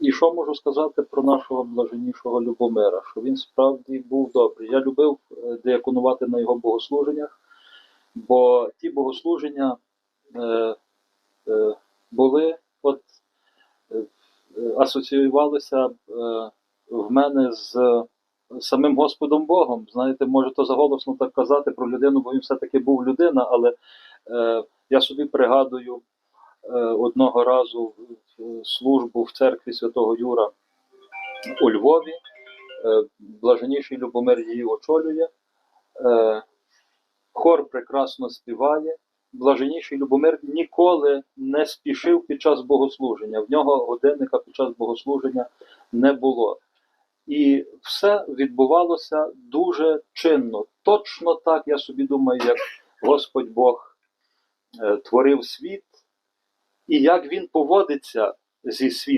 І що можу сказати про нашого блаженнішого Любомира? Що він справді був добрий. Я любив е, деяконувати на його богослуженнях, бо ті богослуження е, е, були, от е, асоціювалися е, в мене з самим Господом Богом. Знаєте, може то заголосно так казати про людину, бо він все-таки був людина, але е, я собі пригадую одного разу в- службу в церкві святого Юра у Львові. Е, Блаженніший Любомир її очолює. Е, Хор прекрасно співає. Блаженніший Любомир ніколи не спішив під час богослуження. В нього годинника під час богослуження не було. І все відбувалося дуже чинно. Точно так, я собі думаю, як Господь Бог е, творив світ, і як він поводиться зі світом.